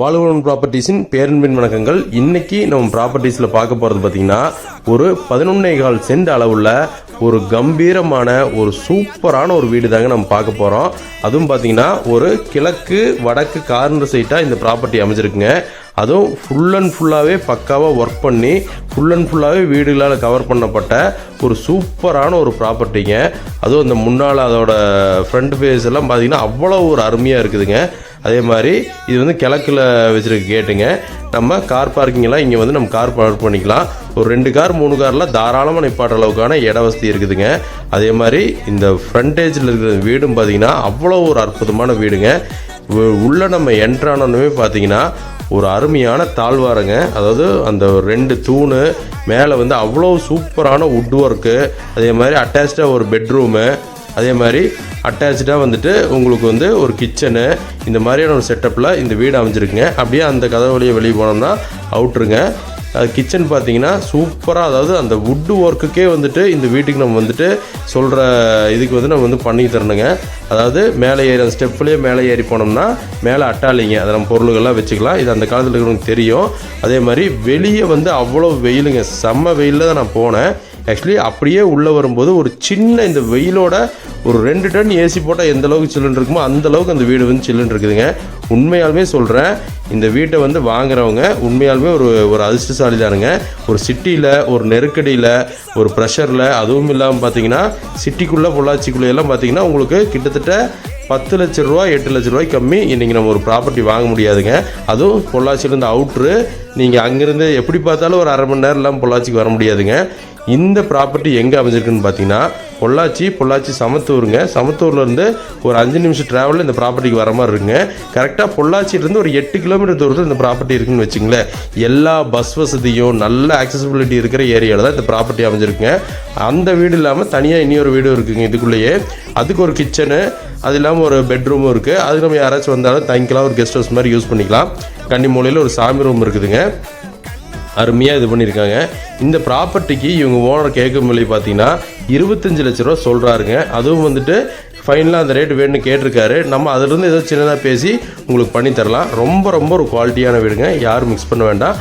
வாழ்வன் ப்ராப்பர்ட்டிஸின் பேரன்பின் வணக்கங்கள். இன்னைக்கு நம்ம ப்ராப்பர்ட்டிஸில் பார்க்க போகிறது பார்த்தீங்கன்னா ஒரு பதினொன்னே கால் சென்ட் அளவுள்ள ஒரு கம்பீரமான ஒரு சூப்பரான ஒரு வீடு தாங்க நம்ம பார்க்க போகிறோம் அதுவும் பார்த்தீங்கன்னா ஒரு கிழக்கு வடக்கு கார்னர் சைட்டாக இந்த ப்ராப்பர்ட்டி அமைஞ்சிருக்குங்க. அதுவும் ஃபுல் அண்ட் ஃபுல்லாகவே பக்காவாக ஒர்க் பண்ணி ஃபுல் அண்ட் ஃபுல்லாகவே வீடுகளால் கவர் பண்ணப்பட்ட ஒரு சூப்பரான ஒரு ப்ராப்பர்ட்டிங்க அதுவும் அந்த முன்னால் அதோட ஃப்ரண்ட் ஃபேஸ் எல்லாம் பார்த்தீங்கன்னா அவ்வளோ ஒரு அருமையாக இருக்குதுங்க. அதே மாதிரி இது வந்து கிழக்கில் வச்சுருக்க கேட்டுங்க நம்ம கார் பார்க்கிங்லாம் இங்கே வந்து நம்ம கார் பார்க் பண்ணிக்கலாம். ஒரு ரெண்டு கார் மூணு கார்லாம் தாராளமாக நிப்பாட்டுற அளவுக்கான இட வசதி இருக்குதுங்க. அதே மாதிரி இந்த ஃப்ரண்டேஜில் இருக்கிற வீடும் பார்த்தீங்கன்னா அவ்வளோ ஒரு அற்புதமான வீடுங்க. உ- நம்ம என்ட்ரானோன்னு பார்த்தீங்கன்னா ஒரு அருமையான தாழ்வாருங்க. அதாவது அந்த ரெண்டு தூணு மேலே வந்து அவ்வளோ சூப்பரான வுட் ஒர்க்கு அதே மாதிரி அட்டாச்சாக ஒரு பெட்ரூமு அதே மாதிரி அட்டாச்சாக வந்துட்டு உங்களுக்கு வந்து ஒரு கிச்சனு இந்த மாதிரியான ஒரு செட்டப்பில் இந்த வீடு அமைஞ்சிருக்குங்க. அப்படியே அந்த கதவு வழியை வெளியே போனோம்னா அவுட்ருங்க கிச்சன் பார்த்தீங்கன்னா சூப்பராக அதாவது அந்த வுட்டு ஒர்க்குக்கே வந்துட்டு இந்த வீட்டுக்கு நம்ம வந்துட்டு சொல்கிற இதுக்கு வந்து நம்ம வந்து பண்ணி தரணுங்க. அதாவது மேலே ஏறி அந்த ஸ்டெப்லேயே மேலே ஏறி போனோம்னா மேலே அட்டாளிங்க. அதை நம்ம பொருளுகள்லாம் வச்சுக்கலாம். இது அந்த காலத்தில் இருக்கிறவங்களுக்கு தெரியும். அதே மாதிரி வெளியே வந்து அவ்வளோ வெயிலுங்க. செம்ம வெயிலில் தான் நான் போனேன். ஆக்சுவலி அப்படியே உள்ளே வரும்போது ஒரு சின்ன இந்த வெயிலோட ஒரு ரெண்டு டன் ஏசி போட்டால் எந்த அளவுக்கு சில்லுன்னு இருக்குமோ அந்த அளவுக்கு அந்த வீடு வந்து சில்லுன்னு இருக்குதுங்க. உண்மையாலுமே சொல்கிறேன் இந்த வீட்டை வந்து வாங்குறவங்க உண்மையாலுமே ஒரு ஒரு அதிர்ஷ்டசாலி தானுங்க ஒரு சிட்டியில் ஒரு நெருக்கடியில் ஒரு ப்ரெஷரில் அதுவும் இல்லாமல் பார்த்தீங்கன்னா சிட்டிக்குள்ளே பொள்ளாச்சிக்குள்ளே எல்லாம் பார்த்தீங்கன்னா உங்களுக்கு கிட்டத்தட்ட பத்து லட்ச ரூபா எட்டு லட்ச ரூபாய்க்கு கம்மி இன்றைக்கி நம்ம ஒரு ப்ராப்பர்ட்டி வாங்க முடியாதுங்க. அதுவும் பொள்ளாச்சியிலேருந்து அவுட்ரு நீங்கள் அங்கேருந்து எப்படி பார்த்தாலும் ஒரு அரை மணி நேரம் இல்லாமல் பொள்ளாச்சிக்கு வர முடியாதுங்க. இந்த ப்ராப்பர்ட்டி எங்கே அமைஞ்சிருக்குன்னு பார்த்தீங்கன்னா பொள்ளாச்சி பொள்ளாச்சி சமத்தூருங்க. சமத்தூர்லேருந்து ஒரு அஞ்சு நிமிஷம் ட்ராவலில் இந்த ப்ராப்பர்ட்டிக்கு வர மாதிரி இருக்குங்க. கரெக்டாக பொள்ளாச்சியிலேருந்து ஒரு எட்டு கிலோமீட்டர் தூரத்தில் இந்த ப்ராப்பர்ட்டி இருக்குன்னு வச்சுங்களேன். எல்லா பஸ் வசதியும் நல்ல ஆக்சசிபிலிட்டி இருக்கிற ஏரியாவில் தான் இந்த ப்ராப்பர்ட்டி அமைஞ்சிருக்குங்க. அந்த வீடு இல்லாமல் தனியாக இன்னொரு வீடும் இருக்குங்க இதுக்குள்ளேயே. அதுக்கு ஒரு கிச்சனு அது இல்லாமல் ஒரு பெட்ரூமும் இருக்குது அது நம்ம யாராச்சும் வந்தாலும் தங்கிக்கலாம் ஒரு கெஸ்ட் ஹவுஸ் மாதிரி யூஸ் பண்ணிக்கலாம். கன்னி மூலையில் ஒரு சாமி ரூம் இருக்குதுங்க. அருமையாக இது பண்ணியிருக்காங்க இந்த ப்ராப்பர்ட்டிக்கு இவங்க ஓனர் கேட்கும் விலை பார்த்தீங்கன்னா இருபத்தஞ்சு லட்ச ரூபா சொல்கிறாருங்க அதுவும் வந்துட்டு ஃபைனலாக அந்த ரேட் வேணும்னு கேட்டிருக்காரு. நம்ம அதிலிருந்து ஏதோ சின்னதாக பேசி உங்களுக்கு பண்ணி தரலாம் ரொம்ப ரொம்ப ஒரு குவாலிட்டியான வீடுங்க. யாரும் மிக்ஸ் பண்ண வேண்டாம்.